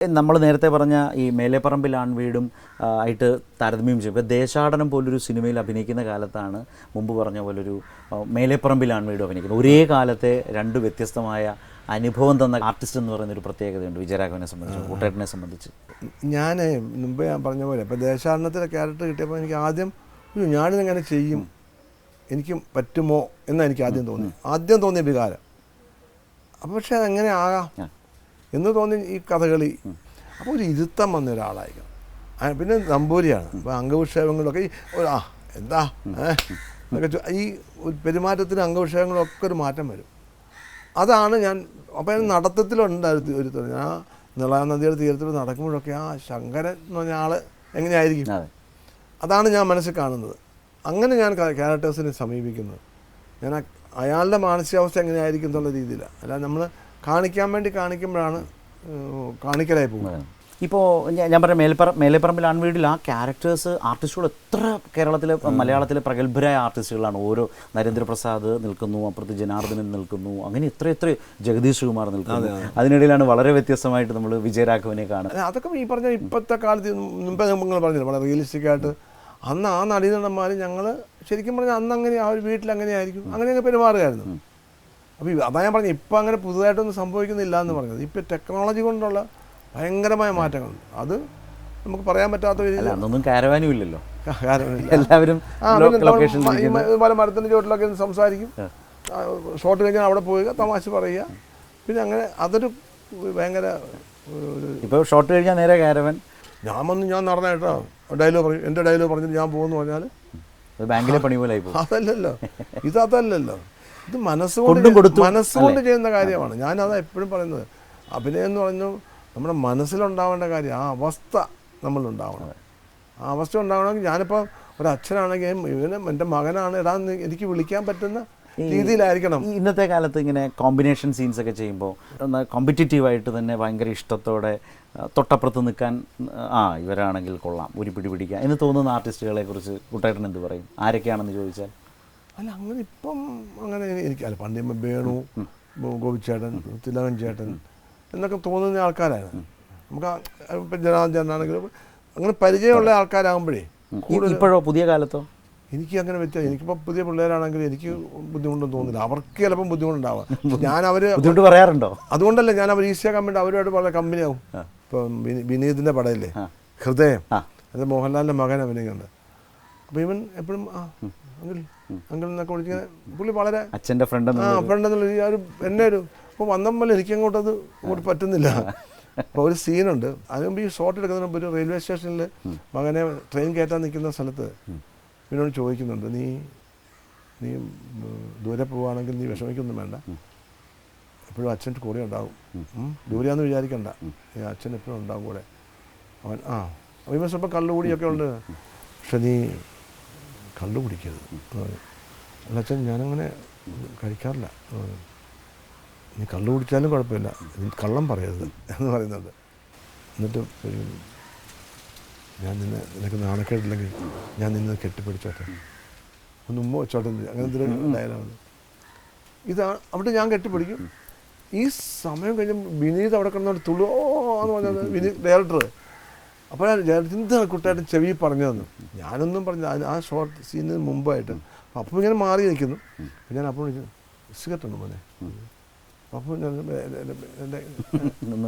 നമ്മൾ നേരത്തെ പറഞ്ഞ ഈ മേലെപ്പറമ്പിൽ ആൺവീടും ആയിട്ട് താരതമ്യം ചെയ്യും. ഇപ്പോൾ ദേശാടനം പോലൊരു സിനിമയിൽ അഭിനയിക്കുന്ന കാലത്താണ് മുമ്പ് പറഞ്ഞ പോലൊരു മേലേപ്പറമ്പിൽ ആൺവീടും അഭിനയിക്കുന്നത്. ഒരേ കാലത്തെ രണ്ട് വ്യത്യസ്തമായ അനുഭവം തന്ന ആർട്ടിസ്റ്റ് എന്ന് പറയുന്ന ഒരു പ്രത്യേകതയുണ്ട് വിജയരാഘവനെ സംബന്ധിച്ച് കൂട്ടേട്ടനെ സംബന്ധിച്ച്. ഞാൻ മുമ്പേ ഞാൻ പറഞ്ഞ പോലെ ഇപ്പോൾ ദേശാടനത്തിലെ ക്യാരക്ടർ കിട്ടിയപ്പോൾ എനിക്ക് ആദ്യം "അയ്യോ, ഞാനിതെങ്ങനെ ചെയ്യും? എനിക്ക് പറ്റുമോ? എന്നാണ് എനിക്ക് ആദ്യം തോന്നി. ആദ്യം തോന്നിയ വികാരം. അപ്പോൾ പക്ഷേ അതെങ്ങനെ ആകാം. എന്ന് തോന്നി ഈ കഥകളി. അപ്പോൾ ഒരു ഇരുത്തം വന്ന ഒരാളായിരിക്കണം. പിന്നെ നമ്പൂരിയാണ് അപ്പോൾ അംഗവിക്ഷേപങ്ങളൊക്കെ ഈ ഒരു ആ എന്താ എന്നൊക്കെ ഈ ഒരു പെരുമാറ്റത്തിന് അംഗവിക്ഷേപങ്ങളൊക്കെ ഒരു മാറ്റം വരും. അതാണ് ഞാൻ അപ്പോൾ ഞാൻ നടത്തത്തിലുണ്ടായിരുന്നു ഒരു തോന്നി ആ നിളാ നദിയുടെ തീരത്തിൽ നടക്കുമ്പോഴൊക്കെ ആ ശങ്കരൻ എന്ന് പറഞ്ഞ ആൾ എങ്ങനെയായിരിക്കും? അതെ. അതാണ് ഞാൻ മനസ്സിൽ കാണുന്നത്. അങ്ങനെ ഞാൻ ക്യാരക്ടേഴ്സിനെ സമീപിക്കുന്നത്. ഞാൻ അയാളുടെ മാനസികാവസ്ഥ എങ്ങനെയായിരിക്കും എന്നുള്ള രീതിയിലാണ് അല്ലാതെ നമ്മൾ കാണിക്കാൻ വേണ്ടി കാണിക്കുമ്പോഴാണ് കാണിക്കലായി പോകുന്നത്. ഇപ്പോൾ ഞാൻ പറഞ്ഞ മേൽപ്പറ മേലെപ്പറമ്പിൽ ആൺവീടിൽ ആ ക്യാരക്ടേഴ്സ് ആർട്ടിസ്റ്റുകൾ എത്ര കേരളത്തിലെ മലയാളത്തിലെ പ്രഗത്ഭരായ ആർട്ടിസ്റ്റുകളാണ്. ഓരോ നരേന്ദ്രപ്രസാദ് നിൽക്കുന്നു അപ്പുറത്ത് ജനാർദ്ദനൻ നിൽക്കുന്നു അങ്ങനെ എത്ര എത്ര ജഗദീഷ് കുമാർ നിൽക്കുന്നു. അതിനിടയിലാണ് വളരെ വ്യത്യസ്തമായിട്ട് നമ്മൾ വിജയരാഘവനെ കാണുന്നത്. അതൊക്കെ ഈ പറഞ്ഞ ഇപ്പോഴത്തെ കാലത്ത് മുമ്പേ നിങ്ങൾ പറഞ്ഞില്ല വളരെ റിയലിസ്റ്റിക് ആയിട്ട് അന്ന് ആ നടീനടന്മാർ ഞങ്ങൾ ശരിക്കും പറഞ്ഞാൽ അന്ന് അങ്ങനെ ആ ഒരു വീട്ടിൽ അങ്ങനെ ആയിരിക്കും അങ്ങനെയൊക്കെ പെരുമാറുകയായിരുന്നു അപ്പോൾ അതാ ഞാൻ പറഞ്ഞത് ഇപ്പം അങ്ങനെ പുതുതായിട്ടൊന്നും സംഭവിക്കുന്നില്ല എന്ന് പറഞ്ഞത്. ഇപ്പം ടെക്നോളജി കൊണ്ടുള്ള ഭയങ്കരമായ മാറ്റങ്ങളുണ്ട്. അത് നമുക്ക് പറയാൻ പറ്റാത്ത ഒരു അന്നൊന്നും കാരവാനും ഇല്ലല്ലോ. എല്ലാവരും പല മരത്തിന്റെ ചോട്ടിലൊക്കെ സംസാരിക്കും. ഷോട്ട് കഴിഞ്ഞാൽ അവിടെ പോവുക തമാശ പറയുക. പിന്നെ അങ്ങനെ അതൊരു ഭയങ്കര ഇപ്പോൾ ഷോട്ട് കഴിഞ്ഞാൽ നേരെ കാരവൻ. ഞാൻ വന്ന് ഞാൻ നടന്നായിട്ടോ ഡയലോഗ് പറയും. എന്റെ ഡയലോഗ് പറഞ്ഞിട്ട് ഞാൻ പോകുമെന്ന് പറഞ്ഞാൽ ബാങ്കിലെ പണി പോലെ അതല്ലല്ലോ. ഇതല്ലല്ലോ ഇത് കൊണ്ടും മനസ്സുകൊണ്ട് കൊടുത്തും, മനസ്സുകൊണ്ട് ചെയ്യുന്ന കാര്യമാണ്. ഞാൻ അതാ എപ്പോഴും പറയുന്നത്. അഭിനയം എന്ന് പറഞ്ഞു നമ്മുടെ മനസ്സിലുണ്ടാവേണ്ട കാര്യം ആ അവസ്ഥ നമ്മളുണ്ടാവണം. ആ അവസ്ഥ ഉണ്ടാവണമെങ്കിൽ ഞാനിപ്പോൾ ഒരു അച്ഛനാണെങ്കിൽ ഇവന് എന്റെ മകനാണ് ഇടാൻ എനിക്ക് വിളിക്കാൻ പറ്റുന്ന രീതിയിലായിരിക്കണം. ഇന്നത്തെ കാലത്ത് ഇങ്ങനെ കോമ്പിനേഷൻ സീൻസ് ഒക്കെ ചെയ്യുമ്പോൾ കോമ്പറ്റീറ്റീവായിട്ട് തന്നെ ഭയങ്കര ഇഷ്ടത്തോടെ തൊട്ടപ്പുറത്ത് നിൽക്കാൻ ആ ഇവരാണെങ്കിൽ കൊള്ളാം ഒരു പിടി പിടിക്കാം എന്ന് തോന്നുന്ന ആർട്ടിസ്റ്റുകളെ കുറിച്ച് കുട്ടേട്ടൻ എന്ത് പറയും? ആരൊക്കെയാണെന്ന് ചോദിച്ചാൽ? അല്ല അങ്ങനെ ഇപ്പം അങ്ങനെ എനിക്ക് അല്ല പണ്ട് വേണു ഗോപിച്ചേട്ടൻ തിലകൻ ചേട്ടൻ എന്നൊക്കെ തോന്നുന്ന ആൾക്കാരാണ്. നമുക്ക് ഇപ്പം ജനാർദ്ദൻ ചേട്ടനാണെങ്കിലും അങ്ങനെ പരിചയമുള്ള ആൾക്കാരാകുമ്പോഴേ ഇപ്പോഴോ പുതിയ കാലത്തോ? എനിക്ക് അങ്ങനെ വ്യത്യാസം എനിക്കിപ്പോൾ പുതിയ പിള്ളേരാണെങ്കിൽ എനിക്ക് ബുദ്ധിമുട്ടൊന്നും തോന്നുന്നില്ല അവർക്ക് ചിലപ്പം ബുദ്ധിമുട്ടുണ്ടാവാം. ഞാൻ അവർ ബുദ്ധിമുട്ട് പറയാറുണ്ടോ? അതുകൊണ്ടല്ലേ ഞാൻ അവർ ഈസിയാക്കാൻ വേണ്ടി അവരുമായിട്ട് വളരെ കമ്പനിയാവും. ഇപ്പം വിനീതിന്റെ പടയില്ലേ? ഹൃദയം. അത് മോഹൻലാലിന്റെ മകൻ അഭിനയിക്കുന്നുണ്ട്. അപ്പോൾ ഇവൻ എപ്പോഴും ആ അങ്കിൾ അങ്കിൾ എന്നൊക്കെ വിളിച്ചിങ്ങനെ പുള്ളി വളരെ അച്ഛന്റെ ഫ്രണ്ട് ആ ഫ്രണ്ട് എന്നുള്ള ഒരു എന്നെ ഒരു അപ്പോൾ വന്നപ്പോൾ എനിക്ക് അത് അങ്ങോട്ട് പറ്റുന്നില്ല. അപ്പോൾ ഒരു സീനുണ്ട്. അതിന് മുമ്പ് ഈ ഷോട്ട് എടുക്കുന്നതിന് മുമ്പ് ഒരു റെയിൽവേ സ്റ്റേഷനിൽ മകനെ ട്രെയിൻ കയറ്റാൻ നിൽക്കുന്ന സ്ഥലത്ത് ഇവനോട് ചോദിക്കുന്നുണ്ട് നീ നീ ദൂരെ പോവുകയാണെങ്കിൽ നീ വിഷമിക്കൊന്നും വേണ്ട. എപ്പോഴും അച്ഛന്റെ കൂടെ ഉണ്ടാവും. ദൂരെയാണെന്ന് വിചാരിക്കണ്ട. അച്ഛൻ എപ്പോഴും ഉണ്ടാവും കൂടെ. അവൻ ആ. സ്വല്പം കള്ളുകൂടിയൊക്കെ ഉണ്ട്. പക്ഷെ നീ കള്ളു കുടിക്കരുത് എന്ന് പറഞ്ഞു. അല്ല ഞാനങ്ങനെ കഴിക്കാറില്ല. നീ കള്ളു കുടിച്ചാലും കുഴപ്പമില്ല. കള്ളം പറയരുത് എന്ന് പറയുന്നുണ്ട്. എന്നിട്ട് ഞാൻ നിന്നെ നിനക്ക് നാണക്കേടില്ലെങ്കിൽ ഞാൻ നിന്നെ കെട്ടിപ്പിടിച്ചോട്ടെ. ഒന്ന് ഉമ്മ വെച്ചോട്ടെ അങ്ങനെ എന്തെങ്കിലും ഡയലാണ് ഇതാ അവിടെ ഞാൻ കെട്ടിപ്പിടിക്കും. ഈ സമയം കഴിഞ്ഞ് വിനീത് അവിടെ കിടന്നോട് തുള്ളു ഓ എന്ന് പറഞ്ഞത് വിനീത് ഡയറക്ടർ അപ്പോൾ എന്താണ് കുട്ടിയായിട്ട് ചെവി പറഞ്ഞു തന്നു? ഞാനൊന്നും പറഞ്ഞു ആ ഷോർട്ട് സീനിന് മുമ്പായിട്ട്. അപ്പം ഇങ്ങനെ മാറി നിൽക്കുന്നു. അപ്പം ഞാൻ അപ്പോൾ വിളിച്ചു സിഗരറ്റ് ഉണ്ട് മോനെ? അപ്പം ഞാൻ എന്റെ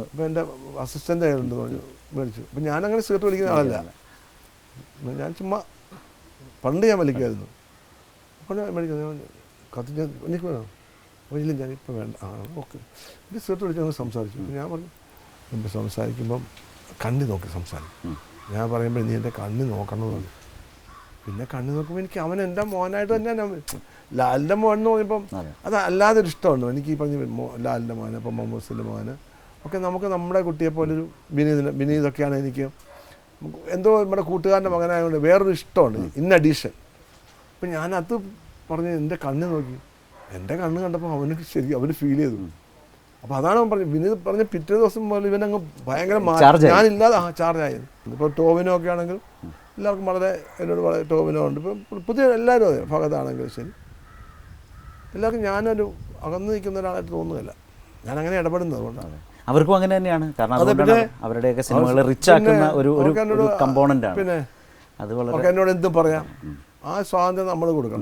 ഇപ്പം എന്റെ അസിസ്റ്റന്റ് ആയിരുന്നു പറഞ്ഞു മേടിച്ചു അപ്പം ഞാനങ്ങനെ സിഗരറ്റ് വലിക്കുന്ന ആളല്ല. ഞാൻ ചുമ്മാ പണ്ട് ഞാൻ വലിക്കുമായിരുന്നു അപ്പോൾ ഞാൻ മേടിക്കുന്നത് കത്തി ഞാൻ എനിക്ക് വേണം? അപ്പോൾ ഇല്ല ഞാൻ ഇപ്പം വേണ്ട. ആ ഓക്കെ. എന്റെ സിഗരറ്റ് വിളിച്ച് ഞങ്ങൾ സംസാരിച്ചു. ഞാൻ പറഞ്ഞു സംസാരിക്കുമ്പം കണ്ണി നോക്കി സംസാരിക്കും ഞാൻ പറയുമ്പോൾ നീ എന്റെ കണ്ണ് നോക്കണം എന്ന് പിന്നെ കണ്ണ് നോക്കുമ്പോൾ എനിക്ക് അവൻ എന്റെ മോനായിട്ട് തന്നെ ലാലിന്റെ മോൻ എന്ന് പറഞ്ഞപ്പം അതെ. അല്ലാതെ ഒരു ഇഷ്ടമുണ്ട്. എനിക്ക് ഈ പറഞ്ഞ ലാലിന്റെ മോൻ അപ്പം മമ്മൂസിന്റെ മോന് ഒക്കെ നമുക്ക് നമ്മുടെ കുട്ടിയെ പോലൊരു വിനീതിന് വിനീതൊക്കെയാണ് എനിക്ക് എന്തോ നമ്മുടെ കൂട്ടുകാരന്റെ മകനായതുകൊണ്ട് വേറൊരു ഇഷ്ടമുണ്ട് ഇൻ അഡീഷൻ അപ്പം ഞാനത് പറഞ്ഞ് എന്റെ കണ്ണ് നോക്കി. എന്റെ കണ്ണ് കണ്ടപ്പോൾ അവന് ശരി അവന് ഫീൽ ചെയ്തു. അപ്പോൾ അതാണ് അവൻ പറഞ്ഞത്. വിനീത് പറഞ്ഞ പിറ്റേ ദിവസം മുതൽ ഇവനങ്ങ് ഭയങ്കര. ഞാനില്ലാതെ ആ ചാർജ് ആയത് ഇപ്പോൾ ടോവിനോ ഒക്കെ ആണെങ്കിൽ എല്ലാവർക്കും വളരെ എന്നോട് വളരെ ടോവിനോ ഉണ്ട്. ഇപ്പം പുതിയ എല്ലാവരും അതെ ഭഗതാണെങ്കിലും ശരി. എല്ലാവർക്കും ഞാനൊരു അകന്നു നിൽക്കുന്ന ഒരാളായിട്ട് തോന്നുന്നില്ല ഞാൻ അങ്ങനെ ഇടപെടുന്നത് അതുകൊണ്ടാണ് അവർക്കും അങ്ങനെ തന്നെയാണ്. കാരണം അതുകൊണ്ടാണ് അവരുടെയൊക്കെ സിനിമകൾ റിച്ച് ആക്കുന്ന ഒരു ഒരു കമ്പോണന്റ് ആണ്. പിന്നെ അത് വളരെ എന്നോട് എന്തും പറയാം. ആ സ്വാതന്ത്ര്യം നമ്മൾ കൊടുക്കണം.